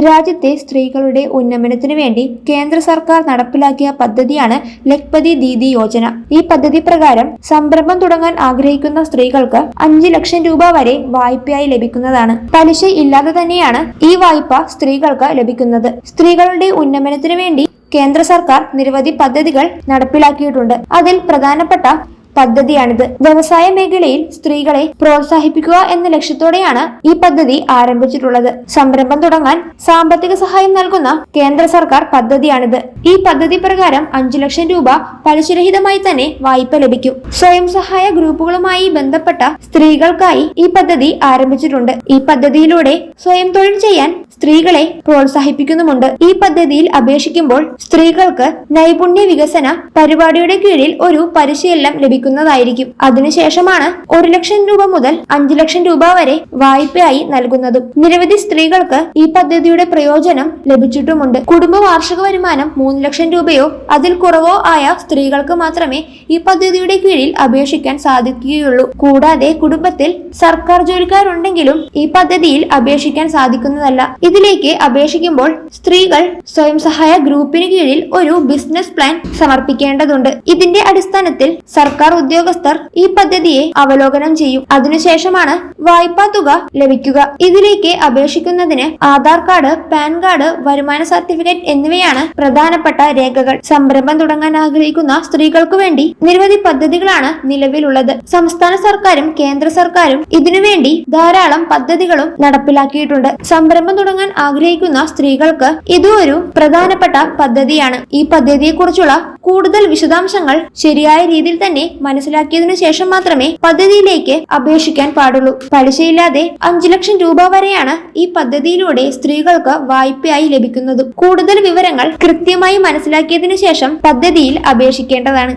രാജ്യത്തെ സ്ത്രീകളുടെ ഉന്നമനത്തിനു വേണ്ടി കേന്ദ്ര സർക്കാർ നടപ്പിലാക്കിയ പദ്ധതിയാണ് ലഖ്പതി ദീദി യോജന. ഈ പദ്ധതി പ്രകാരം സംരംഭം തുടങ്ങാൻ ആഗ്രഹിക്കുന്ന സ്ത്രീകൾക്ക് അഞ്ചു ലക്ഷം രൂപ വരെ വായ്പയായി ലഭിക്കുന്നതാണ്. പലിശ ഇല്ലാതെ തന്നെയാണ് ഈ വായ്പ സ്ത്രീകൾക്ക് ലഭിക്കുന്നത്. സ്ത്രീകളുടെ ഉന്നമനത്തിനു വേണ്ടി കേന്ദ്ര സർക്കാർ നിരവധി പദ്ധതികൾ നടപ്പിലാക്കിയിട്ടുണ്ട്. അതിൽ പ്രധാനപ്പെട്ട പദ്ധതിയാണിത്. വ്യവസായ മേഖലയിൽ സ്ത്രീകളെ പ്രോത്സാഹിപ്പിക്കുക എന്ന ലക്ഷ്യത്തോടെയാണ് ഈ പദ്ധതി ആരംഭിച്ചിട്ടുള്ളത്. സംരംഭം തുടങ്ങാൻ സാമ്പത്തിക സഹായം നൽകുന്ന കേന്ദ്ര സർക്കാർ പദ്ധതിയാണിത്. ഈ പദ്ധതി പ്രകാരം അഞ്ചു ലക്ഷം രൂപ പലിശരഹിതമായി തന്നെ വായ്പ ലഭിക്കും. സ്വയം സഹായ ഗ്രൂപ്പുകളുമായി ബന്ധപ്പെട്ട സ്ത്രീകൾക്കായി ഈ പദ്ധതി ആരംഭിച്ചിട്ടുണ്ട്. ഈ പദ്ധതിയിലൂടെ സ്വയം തൊഴിൽ ചെയ്യാൻ സ്ത്രീകളെ പ്രോത്സാഹിപ്പിക്കുന്നുമുണ്ട്. ഈ പദ്ധതിയിൽ അപേക്ഷിക്കുമ്പോൾ സ്ത്രീകൾക്ക് നൈപുണ്യ വികസന പരിപാടിയുടെ കീഴിൽ ഒരു പരിശീലനം ലഭിക്കുന്നതായിരിക്കും. അതിനുശേഷമാണ് ഒരു ലക്ഷം രൂപ മുതൽ അഞ്ചു ലക്ഷം രൂപ വരെ വായ്പയായി നൽകുന്നതും. നിരവധി സ്ത്രീകൾക്ക് ഈ പദ്ധതിയുടെ പ്രയോജനം ലഭിച്ചിട്ടുമുണ്ട്. കുടുംബ വാർഷിക വരുമാനം മൂന്ന് ലക്ഷം രൂപയോ അതിൽ കുറവോ ആയ സ്ത്രീകൾക്ക് മാത്രമേ ഈ പദ്ധതിയുടെ കീഴിൽ അപേക്ഷിക്കാൻ സാധിക്കുകയുള്ളൂ. കൂടാതെ കുടുംബത്തിൽ സർക്കാർ ജോലിക്കാരുണ്ടെങ്കിലും ഈ പദ്ധതിയിൽ അപേക്ഷിക്കാൻ സാധിക്കുന്നതല്ല. ഇതിലേക്ക് അപേക്ഷിക്കുമ്പോൾ സ്ത്രീകൾ സ്വയം സഹായ ഗ്രൂപ്പിന് കീഴിൽ ഒരു ബിസിനസ് പ്ലാൻ സമർപ്പിക്കേണ്ടതുണ്ട്. ഇതിന്റെ അടിസ്ഥാനത്തിൽ സർക്കാർ ഉദ്യോഗസ്ഥർ ഈ പദ്ധതിയെ അവലോകനം ചെയ്യും. അതിനുശേഷമാണ് വായ്പാ തുക ലഭിക്കുക. ഇതിലേക്ക് അപേക്ഷിക്കുന്നതിന് ആധാർ കാർഡ് പാൻ കാർഡ് വരുമാന സർട്ടിഫിക്കറ്റ് എന്നിവയാണ് പ്രധാനപ്പെട്ട രേഖകൾ. സംരംഭം തുടങ്ങാൻ ആഗ്രഹിക്കുന്ന സ്ത്രീകൾക്കു വേണ്ടി നിരവധി പദ്ധതികളാണ് നിലവിലുള്ളത്. സംസ്ഥാന സർക്കാരും കേന്ദ്ര സർക്കാരും ഇതിനുവേണ്ടി ധാരാളം പദ്ധതികളും നടപ്പിലാക്കിയിട്ടുണ്ട്. സംരംഭം തുടങ്ങാൻ ആഗ്രഹിക്കുന്ന സ്ത്രീകൾക്ക് ഇതും ഒരു പ്രധാനപ്പെട്ട പദ്ധതിയാണ്. ഈ പദ്ധതിയെക്കുറിച്ചുള്ള കൂടുതൽ വിശദാംശങ്ങൾ ശരിയായ രീതിയിൽ തന്നെ മനസ്സിലാക്കിയതിനു ശേഷം മാത്രമേ പദ്ധതിയിലേക്ക് അപേക്ഷിക്കാൻ പാടുള്ളൂ. പലിശയില്ലാതെ അഞ്ചു ലക്ഷം രൂപ വരെയാണ് ഈ പദ്ധതിയിലൂടെ സ്ത്രീകൾക്ക് വായ്പയായി ലഭിക്കുന്നത്. കൂടുതൽ വിവരങ്ങൾ കൃത്യമായി മനസ്സിലാക്കിയതിനു ശേഷം പദ്ധതിയിൽ അപേക്ഷിക്കേണ്ടതാണ്.